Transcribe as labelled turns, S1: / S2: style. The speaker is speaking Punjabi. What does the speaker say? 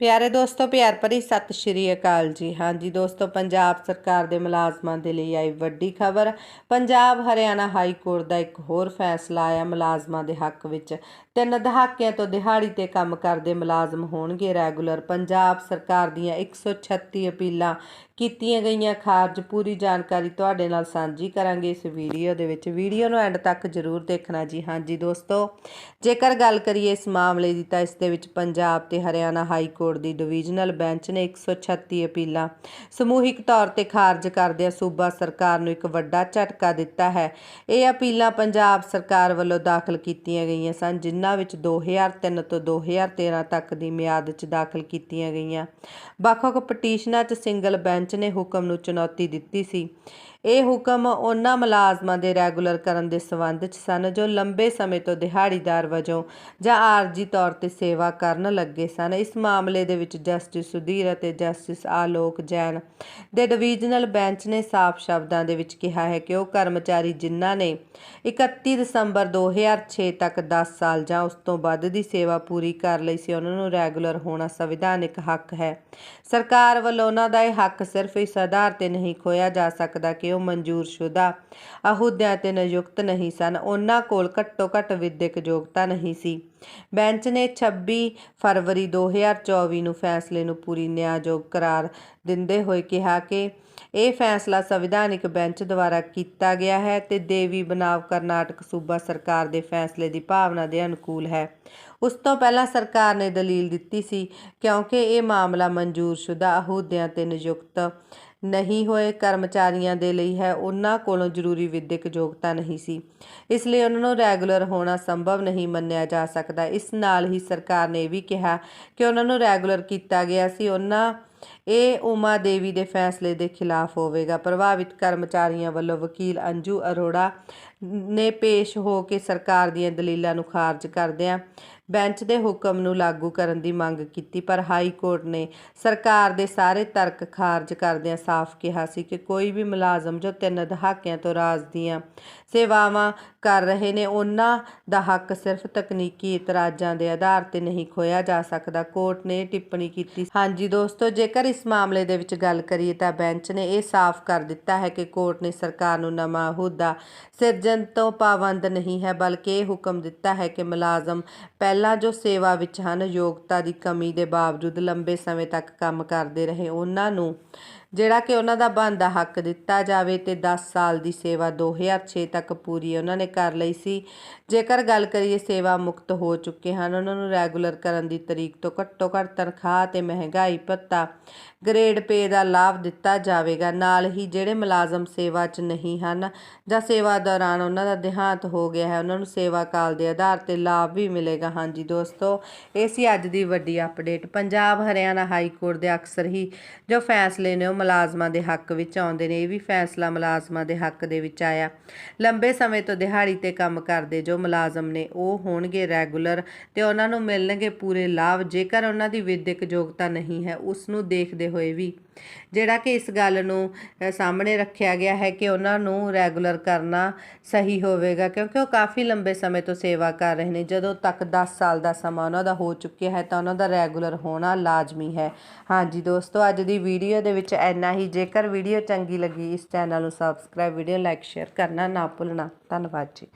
S1: ਪਿਆਰੇ ਦੋਸਤੋ, ਪਿਆਰ ਭਰੀ ਸਤਿ ਸ਼੍ਰੀ ਅਕਾਲ ਜੀ। ਹਾਂਜੀ ਦੋਸਤੋ, ਪੰਜਾਬ ਸਰਕਾਰ ਦੇ ਮੁਲਾਜ਼ਮਾਂ ਦੇ ਲਈ ਆਈ ਵੱਡੀ ਖਬਰ। ਪੰਜਾਬ ਹਰਿਆਣਾ ਹਾਈ ਕੋਰਟ ਦਾ ਇੱਕ ਹੋਰ ਫੈਸਲਾ ਆਇਆ। ਮੁਲਾਜ਼ਮਾਂ ਦੇ ਹੱਕ ਵਿੱਚ ਤਿੰਨ ਦਹਾਕਿਆਂ ਤੋਂ ਦਿਹਾੜੀ ਤੇ ਕੰਮ ਕਰਦੇ ਮੁਲਾਜ਼ਮ ਹੋਣਗੇ ਰੈਗੂਲਰ। ਪੰਜਾਬ ਸਰਕਾਰ ਦੀਆਂ 136 ਅਪੀਲਾਂ ਕੀਤੀਆਂ ਗਈਆਂ। ਖਾਰਜ ਪੂਰੀ ਜਾਣਕਾਰੀ ਤੁਹਾਡੇ ਨਾਲ ਸਾਂਝੀ ਕਰਾਂਗੇ ਇਸ ਵੀਡੀਓ ਦੇ ਵਿੱਚ। ਵੀਡੀਓ ਨੂੰ ਐਂਡ ਤੱਕ ਜ਼ਰੂਰ ਦੇਖਣਾ ਜੀ। ਹਾਂਜੀ ਦੋਸਤੋ, ਜੇਕਰ ਗੱਲ ਕਰੀਏ ਇਸ ਮਾਮਲੇ ਦੀ ਤਾਂ ਇਸ ਦੇ ਵਿੱਚ ਪੰਜਾਬ ਤੇ ਹਰਿਆਣਾ ਹਾਈ ਕੋਰਟ ਦੀ ਡਿਵੀਜ਼ਨਲ ਬੈਂਚ ਨੇ 136 ਅਪੀਲਾਂ ਸਮੂਹਿਕ ਤੌਰ ਤੇ ਖਾਰਜ ਕਰਦਿਆਂ ਸੂਬਾ ਸਰਕਾਰ ਨੂੰ ਇੱਕ ਵੱਡਾ ਝਟਕਾ ਦਿੱਤਾ ਹੈ। ਇਹ ਅਪੀਲਾਂ ਪੰਜਾਬ ਸਰਕਾਰ ਵੱਲੋਂ ਦਾਖਲ ਕੀਤੀਆਂ ਗਈਆਂ ਸਨ, ਜਿਨ੍ਹਾਂ ਵਿੱਚ 2003 ਤੋਂ 2013 ਤੱਕ ਦੀ ਮਿਆਦ 'ਚ ਦਾਖਲ ਕੀਤੀਆਂ ਗਈਆਂ। ਵੱਖ-ਵੱਖ ਪਟੀਸ਼ਨਾਂ 'ਚ ਸਿੰਗਲ ਬੈਂਚ ਨੇ ਹੁਕਮ ਨੂੰ ਚੁਣੌਤੀ ਦਿੱਤੀ ਸੀ। ਇਹ ਹੁਕਮ ਉਹਨਾਂ ਮੁਲਾਜ਼ਮਾਂ ਦੇ ਰੈਗੂਲਰ ਕਰਨ ਦੇ ਸੰਬੰਧ 'ਚ ਸਨ ਜੋ ਲੰਬੇ ਸਮੇਂ ਤੋਂ ਦਿਹਾੜੀਦਾਰ ਵਜੋਂ ਜਾਂ ਆਰਜੀ ਤੌਰ ਤੇ ਸੇਵਾ ਕਰਨ ਲੱਗੇ ਸਨ। ਇਸ ਮਾਮਲੇ ਦੇ ਵਿੱਚ ਜਸਟਿਸ ਸੁਧੀਰ ਅਤੇ ਜਸਟਿਸ ਆਲੋਕ ਜੈਨ ਦੇ ਡਿਵੀਜ਼ਨਲ ਬੈਂਚ ਨੇ ਸਾਫ਼ ਸ਼ਬਦਾਂ ਦੇ ਵਿੱਚ ਕਿਹਾ ਹੈ ਕਿ ਉਹ ਕਰਮਚਾਰੀ ਜਿਨ੍ਹਾਂ ਨੇ 31 ਦਸੰਬਰ 2006 ਤੱਕ 10 ਸਾਲ ਜਾਂ ਉਸ ਤੋਂ ਵੱਧ ਦੀ ਸੇਵਾ ਪੂਰੀ ਕਰ ਲਈ ਸੀ, ਉਹਨਾਂ ਨੂੰ ਰੈਗੂਲਰ ਹੋਣਾ ਸੰਵਿਧਾਨਿਕ ਹੱਕ ਹੈ। ਸਰਕਾਰ ਵੱਲੋਂ ਉਹਨਾਂ ਦਾ ਇਹ ਹੱਕ ਸਿਰਫ ਇਸ ਆਧਾਰ ਤੇ ਨਹੀਂ ਖੋਇਆ ਜਾ ਸਕਦਾ ਕਿ ਉਹ ਮਨਜ਼ੂਰਸ਼ੁਦਾ ਅਹੁਦਿਆਂ ਤੇ ਨਿਯੁਕਤ ਨਹੀਂ ਸਨ। ਉਹਨਾਂ ਕੋਲ ਘੱਟੋ ਘੱਟ ਵਿਦਿਅਕ ਯੋਗਤਾ ਨਹੀਂ ਸੀ। ਬੈਂਚ ਨੇ 26 ਫਰਵਰੀ 2024 ਨੂੰ ਫੈਸਲੇ ਨੂੰ ਪੂਰੀ ਨਿਆਂਯੋਗ ਕਰਾਰ ਦਿੰਦੇ ਹੋਏ ਕਿਹਾ ਕਿ ਇਹ ਫੈਸਲਾ ਸੰਵਿਧਾਨਿਕ ਬੈਂਚ ਦੁਆਰਾ ਕੀਤਾ ਗਿਆ ਹੈ ਤੇ ਦੇਵੀ ਬਨਾਵ ਕਰਨਾਟਕ ਸੂਬਾ ਸਰਕਾਰ ਦੇ ਫੈਸਲੇ ਦੀ ਭਾਵਨਾ ਦੇ ਅਨੁਕੂਲ ਹੈ। ਉਸ ਤੋਂ ਪਹਿਲਾਂ ਸਰਕਾਰ ਨੇ ਦਲੀਲ ਦਿੱਤੀ ਸੀ, ਕਿਉਂਕਿ ਇਹ ਮਾਮਲਾ ਮਨਜ਼ੂਰਸ਼ੁਦਾ ਅਹੁਦਿਆਂ ਤੇ ਨਿਯੁਕਤ ਨਹੀਂ ਹੋਏ ਕਰਮਚਾਰੀਆਂ ਦੇ ਲਈ ਹੈ, ਉਹਨਾਂ ਕੋਲੋਂ ਜ਼ਰੂਰੀ ਵਿਦਿਅਕ ਯੋਗਤਾ ਨਹੀਂ ਸੀ। ਇਸ ਲਈ ਉਹਨਾਂ ਨੂੰ ਰੈਗੂਲਰ ਹੋਣਾ ਸੰਭਵ ਨਹੀਂ ਮੰਨਿਆ ਜਾ ਸਕਦਾ। ਇਸ ਨਾਲ ਹੀ ਸਰਕਾਰ ਨੇ ਇਹ ਵੀ ਕਿਹਾ ਕਿ ਉਹਨਾਂ ਨੂੰ ਰੈਗੂਲਰ ਕੀਤਾ ਗਿਆ ਸੀ। ਉਹਨਾਂ ਇਹ ਉਮਾ ਦੇਵੀ ਦੇ ਫੈਸਲੇ ਦੇ ਖਿਲਾਫ ਹੋਵੇਗਾ। ਪ੍ਰਭਾਵਿਤ ਕਰਮਚਾਰੀਆਂ ਵੱਲੋਂ ਵਕੀਲ ਅੰਜੂ ਅਰੋੜਾ ਨੇ ਪੇਸ਼ ਹੋ ਕੇ ਸਰਕਾਰ ਦੀਆਂ ਦਲੀਲਾਂ ਨੂੰ ਖਾਰਜ ਕਰਦਿਆਂ ਬੈਂਚ ਦੇ ਹੁਕਮ ਨੂੰ ਲਾਗੂ ਕਰਨ ਦੀ ਮੰਗ ਕੀਤੀ, ਪਰ ਹਾਈ ਕੋਰਟ ਨੇ ਸਰਕਾਰ ਦੇ ਸਾਰੇ ਤਰਕ ਖਾਰਜ ਕਰਦਿਆਂ ਸਾਫ਼ ਕਿਹਾ ਸੀ ਕਿ ਕੋਈ ਵੀ ਮੁਲਾਜ਼ਮ ਜੋ ਤਿੰਨ ਦਹਾਕਿਆਂ ਤੋਂ ਰਾਜ ਦੀਆਂ ਸੇਵਾਵਾਂ ਕਰ ਰਹੇ ਨੇ, ਉਹਨਾਂ ਦਾ ਹੱਕ ਸਿਰਫ ਤਕਨੀਕੀ ਇਤਰਾਜ਼ਾਂ ਦੇ ਆਧਾਰ ਤੇ ਨਹੀਂ ਖੋਇਆ ਜਾ ਸਕਦਾ। ਕੋਰਟ ਨੇ ਟਿੱਪਣੀ ਕੀਤੀ। ਹਾਂਜੀ ਦੋਸਤੋ ਜੇ ਜੇਕਰ ਇਸ ਮਾਮਲੇ ਦੇ ਵਿੱਚ ਗੱਲ ਕਰੀਏ ਤਾਂ ਬੈਂਚ ਨੇ ਇਹ ਸਾਫ਼ ਕਰ ਦਿੱਤਾ ਹੈ ਕਿ ਕੋਰਟ ਨੇ ਸਰਕਾਰ ਨੂੰ ਨਵਾਂ ਅਹੁਦਾ ਸਿਰਜਣ ਤੋਂ ਪਾਬੰਦ ਨਹੀਂ ਹੈ, ਬਲਕਿ ਇਹ ਹੁਕਮ ਦਿੱਤਾ ਹੈ ਕਿ ਮੁਲਾਜ਼ਮ ਪਹਿਲਾਂ ਜੋ ਸੇਵਾ ਵਿੱਚ ਹਨ, ਯੋਗਤਾ ਦੀ ਕਮੀ ਦੇ ਬਾਵਜੂਦ ਲੰਬੇ ਸਮੇਂ ਤੱਕ ਕੰਮ ਕਰਦੇ ਰਹੇ, ਉਹਨਾਂ ਨੂੰ ਜਿਹੜਾ ਕਿ ਉਹਨਾਂ ਦਾ ਬਣਦਾ ਹੱਕ ਦਿੱਤਾ ਜਾਵੇ ਤੇ 10 ਸਾਲ ਦੀ ਸੇਵਾ 2006 ਤੱਕ ਪੂਰੀ ਉਹਨਾਂ ਨੇ ਕਰ ਲਈ ਸੀ। ਜੇਕਰ ਗੱਲ ਕਰੀਏ ਸੇਵਾ ਮੁਕਤ ਹੋ ਚੁੱਕੇ ਹਨ, ਉਹਨਾਂ ਨੂੰ ਰੈਗੂਲਰ ਕਰਨ ਦੀ ਤਰੀਕ ਤੋਂ ਘੱਟੋ ਘੱਟ ਤਨਖਾਹ ਤੇ ਮਹਿੰਗਾਈ ਭੱਤਾ ਗ੍ਰੇਡ ਪੇ ਦਾ ਲਾਭ ਦਿੱਤਾ ਜਾਵੇਗਾ। ਨਾਲ ਹੀ ਜਿਹੜੇ ਮੁਲਾਜ਼ਮ ਸੇਵਾ 'ਚ ਨਹੀਂ ਹਨ ਜਾਂ ਸੇਵਾ ਦੌਰਾਨ ਉਹਨਾਂ ਦਾ ਦੇਹਾਂਤ ਹੋ ਗਿਆ ਹੈ, ਉਹਨਾਂ ਨੂੰ ਸੇਵਾ ਕਾਲ ਦੇ ਆਧਾਰ ਤੇ ਲਾਭ ਵੀ ਮਿਲੇਗਾ। ਹਾਂਜੀ ਦੋਸਤੋ, ਇਹ ਸੀ ਅੱਜ ਦੀ ਵੱਡੀ update Punjab, Haryana high court ਦੇ ਅਕਸਰ ਹੀ ਜੋ ਫੈਸਲੇ ਨੇ ਉਹ ਮੁਲਾਜ਼ਮਾਂ ਦੇ ਹੱਕ ਵਿੱਚ ਆਉਂਦੇ ਨੇ, ਇਹ ਵੀ ਫੈਸਲਾ ਮੁਲਾਜ਼ਮਾਂ ਦੇ ਹੱਕ ਦੇ ਵਿੱਚ ਆਇਆ। ਲੰਬੇ ਸਮੇਂ ਤੋਂ ਦਿਹਾੜੀ ਤੇ ਕੰਮ ਕਰਦੇ ਜੋ ਮੁਲਾਜ਼ਮ ਨੇ, ਉਹ ਹੋਣਗੇ ਰੈਗੂਲਰ ਤੇ ਉਹਨਾਂ ਨੂੰ ਮਿਲਣਗੇ ਪੂਰੇ ਲਾਭ। ਜੇਕਰ ਉਹਨਾਂ ਦੀ ਵਿਦਿਅਕ ਯੋਗਤਾ ਨਹੀਂ ਹੈ, ਉਸ ਨੂੰ ਦੇਖਦੇ ਹੋਏ ਵੀ ਜਿਹੜਾ ਕਿ ਇਸ ਗੱਲ ਨੂੰ ਸਾਹਮਣੇ ਰੱਖਿਆ ਗਿਆ ਹੈ ਕਿ ਉਹਨਾਂ ਨੂੰ ਰੈਗੂਲਰ ਕਰਨਾ ਸਹੀ ਹੋਵੇਗਾ, ਕਿਉਂਕਿ ਉਹ ਕਾਫੀ ਲੰਬੇ ਸਮੇਂ ਤੋਂ ਸੇਵਾ ਕਰ ਰਹੇ ਨੇ। ਜਦੋਂ ਤੱਕ 10 ਸਾਲ ਦਾ ਸਮਾਂ ਉਹਨਾਂ ਦਾ ਹੋ ਚੁੱਕਿਆ ਹੈ, ਤਾਂ ਉਹਨਾਂ ਦਾ ਰੈਗੂਲਰ ਹੋਣਾ ਲਾਜ਼ਮੀ ਹੈ। ਹਾਂਜੀ ਦੋਸਤੋ, ਅੱਜ ਦੀ ਵੀਡੀਓ ਦੇ ਵਿੱਚ ਇੰਨਾ ਹੀ। ਜੇਕਰ ਵੀਡੀਓ ਚੰਗੀ ਲੱਗੀ, ਇਸ ਚੈਨਲ ਨੂੰ ਸਬਸਕ੍ਰਾਈਬ ਵੀਡੀਓ ਲਾਈਕ ਸ਼ੇਅਰ ਕਰਨਾ ਨਾ ਭੁੱਲਣਾ। ਧੰਨਵਾਦ ਜੀ।